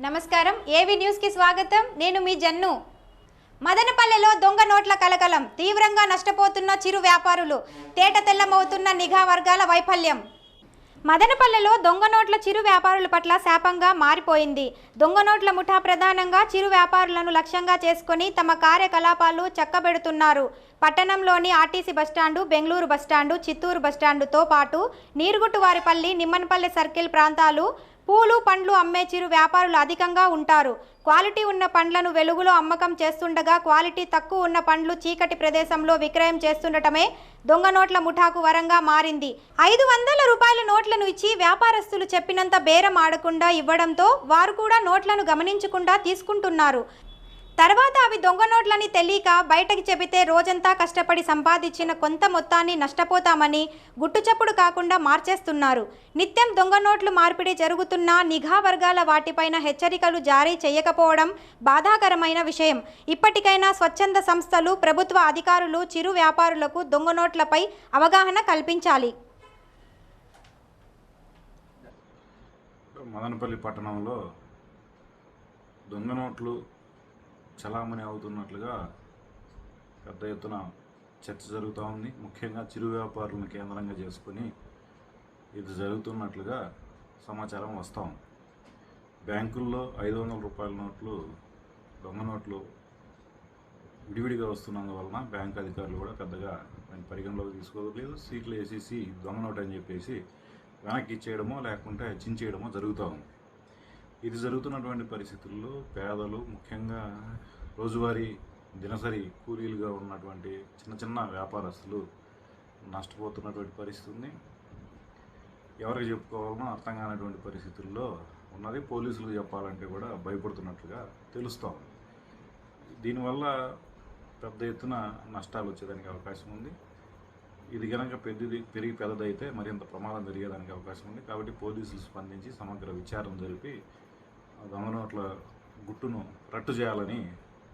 నమస్కారం. ఏవి న్యూస్కి స్వాగతం? నేను మీ జన్ను. మదనపల్లెలో దొంగ నోట్ల కలకలం. తీవ్రంగా నష్టపోతున్న చిరు వ్యాపారులు. తేట తెల్లమవుతున్న నిఘా వర్గాల వైఫల్యం. మదనపల్లెలో దొంగ నోట్ల చిరు వ్యాపారుల పట్ల శాపంగా మారిపోయింది. దొంగ నోట్ల ముఠా ప్రధానంగా చిరు వ్యాపారులను లక్ష్యంగా చేసుకొని తమ కార్యకలాపాలు చక్కబెడుతున్నారు. పట్టణంలోని RTC bus stand Bengaluru bus stand Chittoor బస్టాండుతో పాటు నీరుగుట్టువారిపల్లి నిమ్మనపల్లె సర్కిల్ ప్రాంతాలు పూలు పండ్లు అమ్మే చిరు వ్యాపారులు అధికంగా ఉంటారు. క్వాలిటీ ఉన్న పండ్లను వెలుగులో అమ్మకం చేస్తుండగా క్వాలిటీ తక్కువ ఉన్న పండ్లు చీకటి ప్రదేశంలో విక్రయం చేస్తుండటమే దొంగ నోట్ల ముఠాకు వరంగా మారింది. ఐదు వందల రూపాయల నోట్లను ఇచ్చి వ్యాపారస్తులు చెప్పినంత బేరం ఆడకుండా ఇవ్వడంతో వారు కూడా నోట్లను గమనించకుండా తీసుకుంటున్నారు. తర్వాత అవి దొంగ నోట్లని తెలియక బయటకి చెబితే రోజంతా కష్టపడి సంపాదించిన కొంత మొత్తాన్ని నష్టపోతామని గుట్టుచప్పుడు కాకుండా మార్చేస్తున్నారు. నిత్యం దొంగ నోట్లు మార్పిడి జరుగుతున్నా నిఘా వర్గాల వాటిపైన హెచ్చరికలు జారీ చేయకపోవడం బాధాకరమైన విషయం. ఇప్పటికైనా స్వచ్ఛంద సంస్థలు ప్రభుత్వ అధికారులు చిరు వ్యాపారులకు దొంగ నోట్లపై అవగాహన కల్పించాలి. మదనపల్లి పట్టణంలో దొంగ నోట్లు చలామణి అవుతున్నట్లుగా పెద్ద ఎత్తున చర్చ జరుగుతూ ఉంది. ముఖ్యంగా చిరు వ్యాపారులను కేంద్రంగా చేసుకొని ఇది జరుగుతున్నట్లుగా సమాచారం వస్తూ ఉంది. బ్యాంకుల్లో ఐదు వందల రూపాయల నోట్లు దొంగ నోట్లు విడివిడిగా వస్తున్నందువలన బ్యాంక్ అధికారులు కూడా పెద్దగా దాన్ని పరిగణలోకి తీసుకోలేదు సీట్లు వేసేసి దొంగ నోట్ అని చెప్పేసి వెనక్కి ఇచ్చేయడమో లేకుంటే చించేయడమో జరుగుతూ ఉంది. ఇది జరుగుతున్నటువంటి పరిస్థితుల్లో పేదలు ముఖ్యంగా రోజువారీ దినసరి కూలీలుగా ఉన్నటువంటి చిన్న చిన్న వ్యాపారస్తులు నష్టపోతున్నటువంటి పరిస్థితి ఉంది. ఎవరికి చెప్పుకోవాలనో అర్థం కానటువంటి పరిస్థితుల్లో ఉన్నది పోలీసులు చెప్పాలంటే కూడా భయపడుతున్నట్లుగా తెలుస్తూ ఉంది. దీనివల్ల పెద్ద ఎత్తున నష్టాలు వచ్చేదానికి అవకాశం ఉంది. ఇది కనుక పెద్దది పెరిగి పెద్దదైతే మరింత ప్రమాదం జరిగేదానికి అవకాశం ఉంది. కాబట్టి పోలీసులు స్పందించి సమగ్ర విచారణ జరిపి ఆ అట్లా గుట్టును రట్టు చేయాలని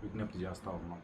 విజ్ఞప్తి చేస్తూ ఉన్నాం.